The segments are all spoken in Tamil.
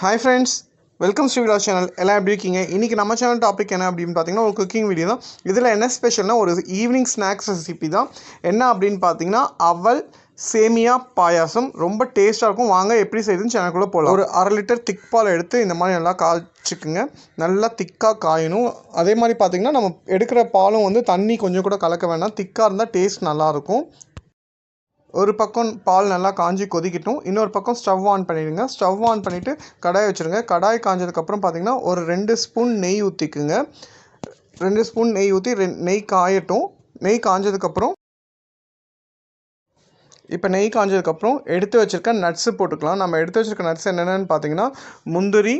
Hi friends welcome Srivila channel எல்லாம் எப்படி இருக்கீங்க? இன்றைக்கி நம்ம சேனல் டாபிக் என்ன அப்படின்னு பார்த்தீங்கன்னா ஒரு குக்கிங் வீடியோ தான். இதில் என்ன ஸ்பெஷல்னா ஒரு ஈவினிங் ஸ்நாக்ஸ் ரெசிபி தான். என்ன அப்படின்னு பார்த்தீங்கன்னா அவல் சேமியா பாயாசம். ரொம்ப டேஸ்ட்டாக இருக்கும். வாங்க எப்படி செய்யுதுன்னு சேனலுக்குள்ளே போகலாம் ஒரு அரை லிட்டர் திக் பால் எடுத்து இந்த மாதிரி நல்லா காய்ச்சிக்குங்க. நல்லா திக்காக காயணும். அதே மாதிரி பார்த்திங்கன்னா நம்ம எடுக்கிற பாலும் வந்து தண்ணி கொஞ்சம் கூட கலக்க வேண்டாம் திக்காக இருந்தால் டேஸ்ட் நல்லாயிருக்கும் ஒரு பக்கம் பால் நல்லா காஞ்சி கொதிக்கட்டும் இன்னொரு பக்கம் ஸ்டவ் ஆன் பண்ணிடுங்க. ஸ்டவ் ஆன் பண்ணிவிட்டு கடாய் வச்சுருங்க. கடாய் காஞ்சதுக்கப்புறம் பார்த்தீங்கன்னா ஒரு ரெண்டு ஸ்பூன் நெய் ஊற்றிக்குங்க ரெண்டு ஸ்பூன் நெய் ஊற்றி ரெ நெய் காயட்டும். நெய் காஞ்சதுக்கப்புறம் இப்போ நெய் காஞ்சதுக்கப்புறம் எடுத்து வச்சுருக்க நட்ஸு போட்டுக்கலாம். நம்ம எடுத்து வச்சுருக்க நட்ஸ் என்னென்னு பார்த்தீங்கன்னா முந்திரி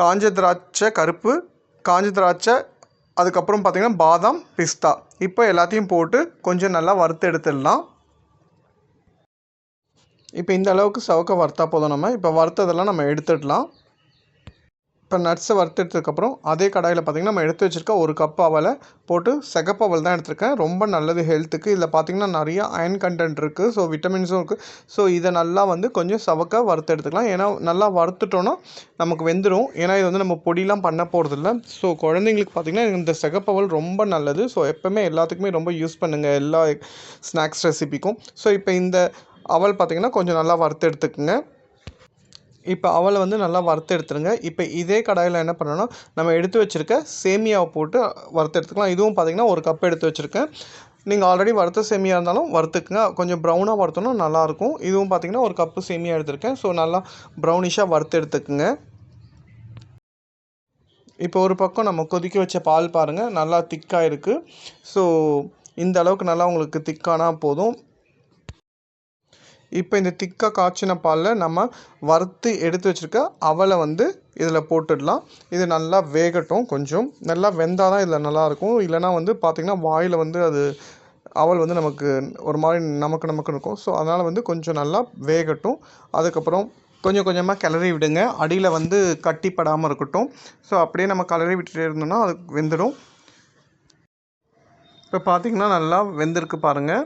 காஞ்ச திராட்சை கருப்பு காஞ்ச திராட்சை அதுக்கப்புறம் பார்த்திங்கன்னா பாதாம் பிஸ்தா. இப்போ எல்லாத்தையும் போட்டு கொஞ்சம் நல்லா வறுத்து எடுத்துடலாம். இப்போ இந்த அளவுக்கு சவுக்க வறுத்தா போதும் நம்ம. இப்போ வறுத்ததெல்லாம் நம்ம எடுத்துடலாம். இப்போ நட்ஸை வறுத்தெடுத்ததுக்கப்புறம் அதே கடாயில் பார்த்திங்கன்னா நம்ம எடுத்து வச்சுருக்க ஒரு கப் அவலை போட்டு சிகப்பு அவல் தான் எடுத்திருக்கேன். ரொம்ப நல்லது ஹெல்த்துக்கு இதில் பார்த்திங்கன்னா நிறைய அயன் கண்டென்ட் இருக்குது ஸோ விட்டமின்ஸும் இருக்குது ஸோ இதை நல்லா வந்து கொஞ்சம் சவக்க வறுத்து எடுத்துக்கலாம். ஏன்னா நல்லா வறுத்துட்டோன்னா நமக்கு வெந்துடும் ஏன்னா இது வந்து நம்ம பொடிலாம் பண்ண போகிறதில்ல ஸோ குழந்தைங்களுக்கு பார்த்திங்கன்னா இந்த சிகப்பவல் ரொம்ப நல்லது. ஸோ எப்போவுமே எல்லாத்துக்குமே ரொம்ப யூஸ் பண்ணுங்கள் எல்லா ஸ்நாக்ஸ் ரெசிபிக்கும் ஸோ இப்போ இந்த அவள் பார்த்திங்கன்னா கொஞ்சம் நல்லா வறுத்து எடுத்துக்கோங்க இப்போ அவளை வந்து நல்லா வறுத்து எடுத்துருங்க இப்போ இதே கடாயில் என்ன பண்ணணும்னா நம்ம எடுத்து வச்சுருக்க சேமியாவை போட்டு வறுத்து எடுத்துக்கலாம் இதுவும் பார்த்திங்கன்னா ஒரு கப் எடுத்து வச்சுருக்கேன். நீங்கள் ஆல்ரெடி வறுத்த சேமியா இருந்தாலும் வறுத்துக்குங்க. கொஞ்சம் ப்ரௌனாக வறுத்தணும் நல்லாயிருக்கும். இதுவும் பார்த்திங்கன்னா ஒரு கப்பு சேமியா எடுத்திருக்கேன். ஸோ நல்லா ப்ரௌனிஷாக வறுத்து எடுத்துக்குங்க இப்போ ஒரு பக்கம் நம்ம கொதிக்க வச்ச பால் பாருங்கள் நல்லா திக்காக இருக்குது ஸோ இந்த அளவுக்கு நல்லா உங்களுக்கு திக்கானா போதும். இப்போ இந்த திக்காக காய்ச்சின பாலில் நம்ம வறுத்து எடுத்து வச்சுருக்க அவலை வந்து இதில் போட்டுடலாம். இது நல்லா வேகட்டும் கொஞ்சம். நல்லா வெந்தால் தான் இதில் நல்லாயிருக்கும் இல்லைனா வந்து பார்த்திங்கன்னா வாயில் வந்து அது அவல் வந்து நமக்கு ஒரு மாதிரி நமக்கு நமக்கு இருக்கும். ஸோ அதனால் வந்து கொஞ்சம் நல்லா வேகட்டும். அதுக்கப்புறம் கொஞ்சம் கொஞ்சமாக கிளறி விடுங்க. அடியில் வந்து கட்டிப்படாமல் இருக்கட்டும். ஸோ அப்படியே நம்ம கிளறி விட்டுட்டே இருந்தோம்னா அது வெந்துடும். இப்போ பார்த்திங்கன்னா நல்லா வெந்திருக்கு பாருங்கள்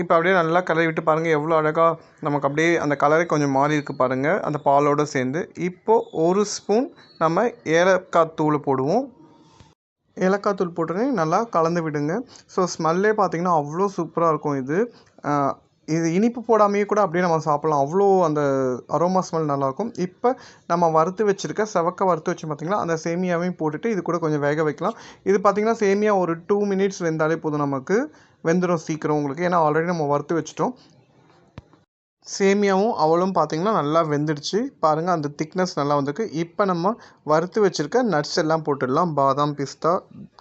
இப்போ அப்படியே நல்லா கலரி விட்டு பாருங்கள் எவ்வளோ அழகாக நமக்கு அப்படியே அந்த கலரே கொஞ்சம் மாறி இருக்குது பாருங்கள் அந்த பாலோடு சேர்ந்து இப்போது ஒரு ஸ்பூன் நம்ம ஏலக்காய் தூள் போடுவோம். ஏலக்காய் தூள் போட்டுனே நல்லா கலந்து விடுங்க. ஸோ ஸ்மெல்லே பார்த்திங்கன்னா அவ்வளோ சூப்பராக இருக்கும் இது. இது இனிப்பு போடாமையே கூட அப்படியே நம்ம சாப்பிட்லாம். அவ்வளோ அந்த அரோமா ஸ்மெல் நல்லாயிருக்கும் இப்போ நம்ம வறுத்து வச்சுருக்க செவக்க வறுத்து வச்சு பார்த்திங்கன்னா அந்த சேமியாவையும் போட்டுட்டு இது கூட கொஞ்சம் வேக வைக்கலாம். இது பார்த்திங்கன்னா சேமியா ஒரு டூ மினிட்ஸ் வெந்தாலே போதும் நமக்கு. வெந்துடும் சீக்கிரம் உங்களுக்கு. ஏன்னா ஆல்ரெடி நம்ம வறுத்து வச்சிட்டோம். சேமியாவும் அவளும் பார்த்திங்கன்னா நல்லா வெந்துடுச்சு. பாருங்கள் அந்த திக்னஸ் நல்லா வந்திருக்கு. இப்போ நம்ம வறுத்து வச்சுருக்க நட்ஸ் எல்லாம் போட்டுடலாம். பாதாம் பிஸ்தா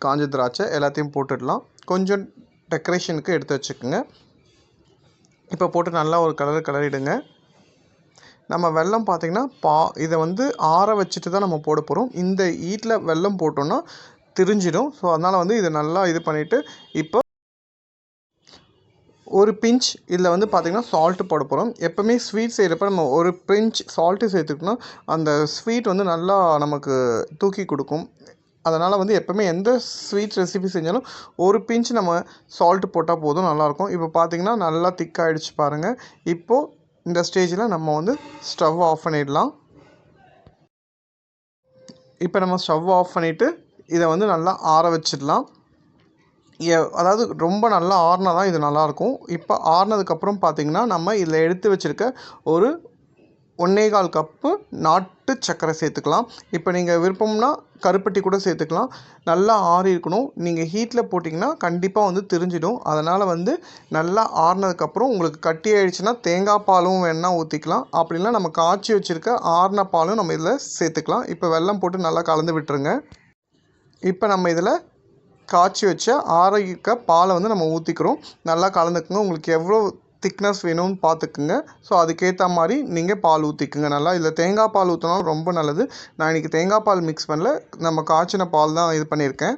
காஞ்ச திராட்சை எல்லாத்தையும் போட்டுடலாம். கொஞ்சம் டெக்கரேஷனுக்கு எடுத்து வச்சுக்கோங்க. இப்போ போட்டு நல்லா ஒரு கலர் கலரிடுங்க நம்ம வெல்லம் பார்த்திங்கன்னா பா இதை வந்து ஆற வச்சுட்டு தான் நம்ம போட போகிறோம் இந்த ஈட்டில் வெல்லம் போட்டோன்னா திரிஞ்சிடும். ஸோ அதனால் வந்து இதை நல்லா இது பண்ணிவிட்டு இப்போ ஒரு பிஞ்ச் இதில் வந்து பார்த்திங்கன்னா சால்ட்டு போட போகிறோம் எப்போவுமே ஸ்வீட் செய்கிறப்ப நம்ம ஒரு பிஞ்ச் சால்ட்டு சேர்த்துக்கிட்டோம்னா அந்த ஸ்வீட் வந்து நல்லா நமக்கு தூக்கி கொடுக்கும். அதனால் வந்து எப்போவுமே எந்த ஸ்வீட் ரெசிபி செஞ்சாலும் ஒரு பிஞ்ச் நம்ம சால்ட்டு போட்டால் போதும் நல்லாயிருக்கும். இப்போ பார்த்திங்கன்னா நல்லா திக்காகிடுச்சு பாருங்கள் இப்போது இந்த ஸ்டேஜில் நம்ம வந்து ஸ்டவ் ஆஃப் பண்ணிடலாம். இப்போ நம்ம ஸ்டவ் ஆஃப் பண்ணிவிட்டு இதை வந்து நல்லா ஆற வச்சிடலாம். அதாவது ரொம்ப நல்லா ஆறினா தான் இது நல்லாயிருக்கும். இப்போ ஆறினதுக்கப்புறம் பார்த்திங்கன்னா நம்ம இதில் எடுத்து வச்சுருக்க ஒரு ஒன்றே கால் கப்பு நாட்டு சர்க்கரை சேர்த்துக்கலாம். இப்போ நீங்கள் விருப்பம்னா கருப்பட்டி கூட சேர்த்துக்கலாம். நல்லா ஆறி இருக்கணும். நீங்கள் ஹீட்டில் போட்டிங்கன்னா கண்டிப்பாக வந்து திரிஞ்சிடும். அதனால் வந்து நல்லா ஆறினதுக்கப்புறம் உங்களுக்கு கட்டி ஆயிடுச்சுன்னா தேங்காய் பாலும் வேணால் ஊற்றிக்கலாம் அப்படின்னா நம்ம காய்ச்சி வச்சுருக்க ஆறின பாலும் நம்ம இதில் சேர்த்துக்கலாம். இப்போ வெல்லம் போட்டு நல்லா கலந்து விட்டுருங்க. இப்போ நம்ம இதில் காய்ச்சி வச்ச ஆரோக்கிய பாலை வந்து நம்ம ஊற்றிக்கிறோம் நல்லா கலந்துக்குங்க. உங்களுக்கு எவ்வளோ திக்னஸ் வேணும்னு பார்த்துக்குங்க ஸோ அதுக்கேற்ற மாதிரி நீங்கள் பால் ஊற்றிக்குங்க நல்லா இதில் தேங்காய் பால் ஊற்றினாலும் ரொம்ப நல்லது. நான் இன்றைக்கி தேங்காய் பால் மிக்ஸ் பண்ணல. நம்ம காய்ச்சின பால் தான் இது பண்ணியிருக்கேன்.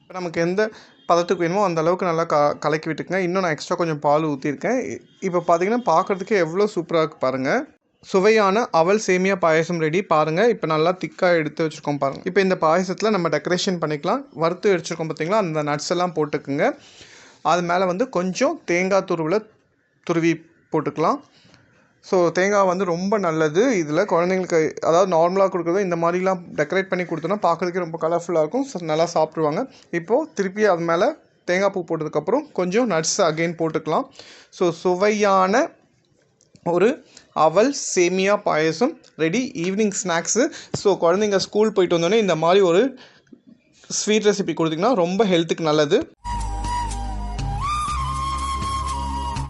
இப்போ நமக்கு எந்த பதத்துக்கு வேணுமோ அந்த அளவுக்கு நல்லா க கலக்கி விட்டுக்குங்க. இன்னும் நான் எக்ஸ்ட்ரா கொஞ்சம் பால் ஊற்றிருக்கேன் இப்போ பார்த்தீங்கன்னா பார்க்குறதுக்கே எவ்வளோ சூப்பராக இருக்குது பாருங்கள் சுவையான அவல் சேமியா பாயசம் ரெடி பாருங்கள் இப்போ நல்லா திக்காக எடுத்து வச்சுருக்கோம் பாருங்கள் இப்போ இந்த பாயசத்தில் நம்ம டெக்கரேஷன் பண்ணிக்கலாம். வறுத்து வச்சுருக்கோம் பார்த்திங்களா அந்த நட்ஸ் எல்லாம் போட்டுக்குங்க. அது மேலே வந்து கொஞ்சம் தேங்காய் துருவில் துருவி போட்டுக்கலாம். ஸோ தேங்காய் வந்து ரொம்ப நல்லது. இதில் குழந்தைங்களுக்கு அதாவது நார்மலாக கொடுக்குறது இந்த மாதிரிலாம் டெக்கரேட் பண்ணி கொடுத்தோன்னா பார்க்குறதுக்கே ரொம்ப கலர்ஃபுல்லாக இருக்கும். நல்லா சாப்பிடுவாங்க. இப்போது திருப்பி அது மேலே தேங்காய் பூ போட்டதுக்கப்புறம் கொஞ்சம் நட்ஸ் அகெயின் போட்டுக்கலாம். ஸோ சுவையான ஒரு அவல் சேமியா payasam ready evening snacks so குழந்தைங்க ஸ்கூல் போயிட்டு வந்தோடனே இந்த மாதிரி ஒரு ஸ்வீட் ரெசிபி கொடுத்தீங்கன்னா ரொம்ப ஹெல்த்துக்கு நல்லது.